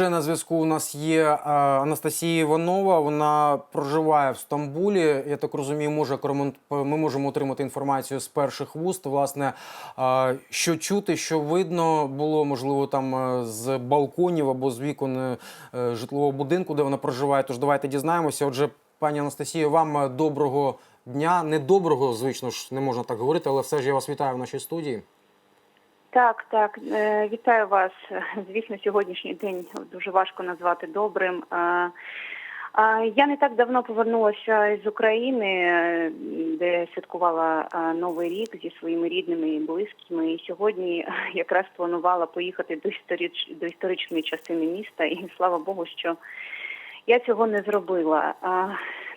вже на зв'язку у нас є е, Анастасія Іванова. Вона проживає в Стамбулі. Я так розумію, може ми можемо отримати інформацію з перших вуст. Власне, е, що чути, що видно було, можливо, там е, з балконів або з вікон е, е, житлового будинку, де вона проживає. Тож давайте дізнаємося. Отже, пані Анастасію, вам е, доброго дня. Не доброго, звично ж, не можна так говорити, але все ж я вас вітаю в нашій студії. Так, так, е, вітаю вас. Звісно, сьогоднішній день дуже важко назвати добрим. Е, Я не так давно повернулася з України, де святкувала е, Новий рік зі своїми рідними і близькими. І сьогодні якраз планувала поїхати до історич... до історичної частини міста. І слава Богу, що я цього не зробила.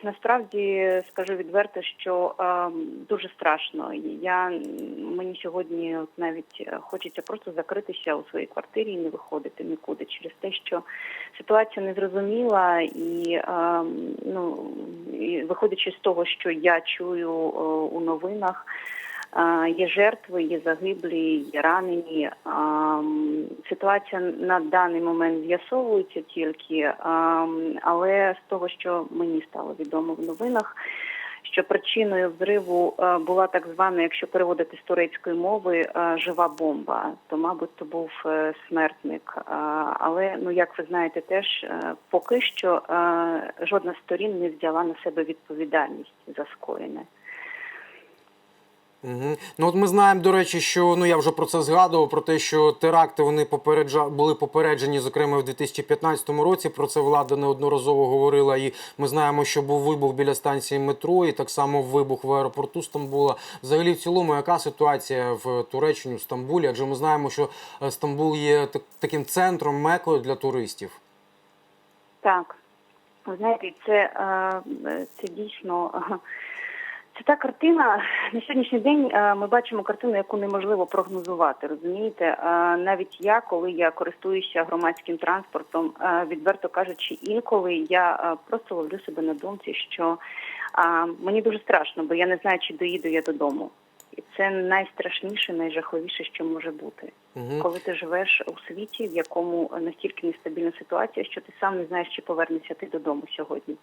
Насправді скажу відверто, що е, дуже страшно. Я мені сьогодні от навіть е, хочеться просто закритися у своїй квартирі і не виходити нікуди через те, що ситуація незрозуміла, і е, ну і виходячи з того, що я чую е, у новинах. Є жертви, є загиблі, є ранені. Ситуація на даний момент з'ясовується тільки, але з того, що мені стало відомо в новинах, що причиною взриву була так звана, якщо переводити з турецької мови, жива бомба. То, мабуть, то був е, смертник. Але ну як ви знаєте, теж е, поки що жодна з сторін не взяла на себе відповідальність за скоєне. Угу. Ну от ми знаємо, до речі, що ну я вже про це згадував, про те, що теракти вони попереджа були попереджені, зокрема в 2015 році. Про це влада неодноразово говорила. І ми знаємо, що був вибух біля станції метро, і так само вибух в аеропорту Стамбула. Взагалі, в цілому, яка ситуація в Туреччині, в Стамбулі? Адже ми знаємо, що е, Стамбул є так- таким центром, мекою для туристів. Так, знаєте, це, е, це дійсно е, це та картина. На сьогоднішній день е, ми бачимо картину, яку неможливо прогнозувати. Розумієте, Е, навіть я, коли я користуюся громадським транспортом, е, відверто кажучи, інколи я просто ловлю себе на думці, що мені дуже страшно, бо я не знаю, чи доїду я додому. І це найстрашніше, найжахливіше, що може бути Угу. коли ти живеш у світі, в якому настільки нестабільна ситуація, що ти сам не знаєш, чи повернешся ти додому сьогодні.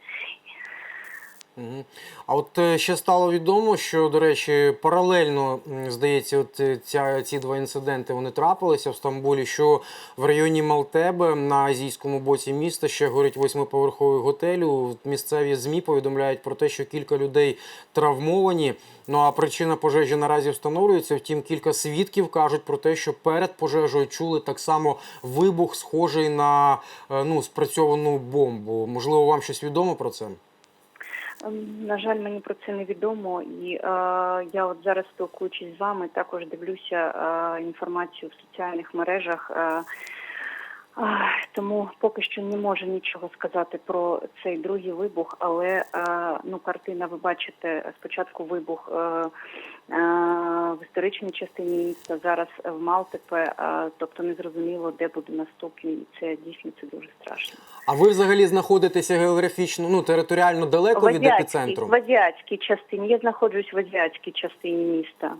А от е, ще стало відомо, що до речі, паралельно здається, от е, ця ці два інциденти вони трапилися в Стамбулі. Що в районі Малтебе на азійському боці міста ще горить восьмиповерховий готель. Місцеві змі повідомляють про те, що кілька людей травмовані. Ну а причина пожежі наразі встановлюється. Втім, кілька свідків кажуть про те, що перед пожежею чули так само вибух, схожий на е, ну спрацьовану бомбу. Можливо, вам щось відомо про це? Ем, На жаль, мені про це не відомо, і е, я от зараз спілкуючись з вами, також дивлюся е, інформацію в соціальних мережах. Е, тому поки що не можу нічого сказати про цей другий вибух, але е, ну картина, ви бачите, спочатку вибух е, е, в історичній частині міста, зараз в Малтепе, тобто незрозуміло, де буде наступний. І Це дійсно це дуже страшно. А ви взагалі знаходитеся географічно, ну територіально далеко в від епіцентру? в азіатській частині. Я знаходжусь в азіатській частині міста.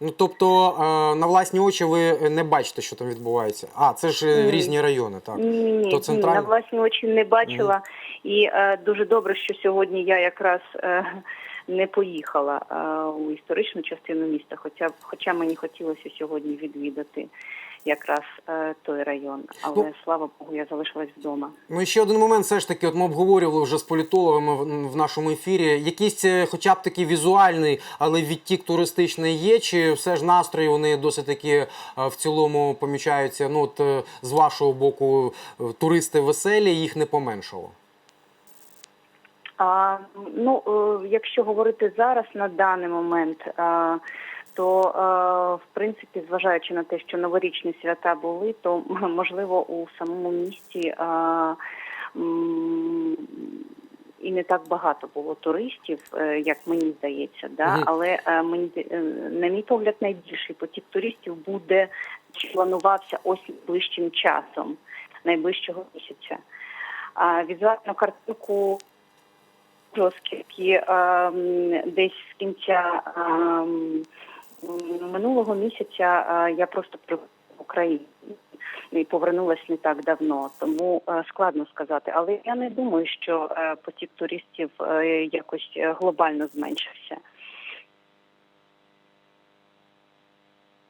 Ну тобто на власні очі ви не бачите, що там відбувається. А це ж е, Ні. різні райони, так Ні, ні, То ні, на власні очі не бачила. І е, дуже добре, що сьогодні я якраз е, не поїхала у історичну частину міста, хоча хоча мені хотілося сьогодні відвідати якраз е, той район. Але Ну, слава Богу, я залишилась вдома. Ну і ще один момент, все ж таки, от ми обговорювали вже з політологами в, нашому ефірі. Якийсь е, хоча б такий візуальний, але відтік туристичний є, чи все ж настрої вони досить таки е, в цілому помічаються. Ну от з вашого боку, туристи веселі, їх не поменшало. А, ну, е, якщо говорити зараз на даний момент, а, то е, в принципі, зважаючи на те, що новорічні свята були, то можливо у самому місті а, і не так багато було туристів, е, як мені здається, да? Мгм. але мені на мій погляд найбільший потік туристів буде чи планувався ось найближчим часом, найближчого місяця. А візуальну картинку оскільки ем, десь з кінця ем, минулого місяця е, я просто при Україні і повернулась не так давно, тому е, складно сказати. Але я не думаю, що е, потік туристів якось глобально зменшився.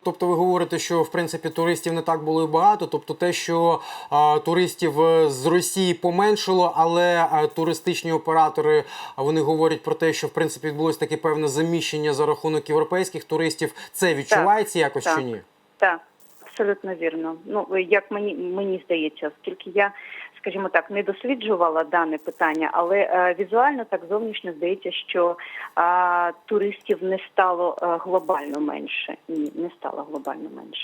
Тобто ви говорите, що в принципі туристів не так було і багато. Тобто те, що а, туристів е, з Росії поменшало, але а, туристичні оператори вони говорять про те, що в принципі відбулось таке певне заміщення за рахунок європейських туристів. Це відчувається якось так. чи ні? Так, абсолютно вірно. Ну як мені мені здається, оскільки я, скажімо так, не досліджувала дане питання, але е, візуально так зовнішньо здається, що е, туристів не стало е, глобально менше. Ні, не стало глобально менше.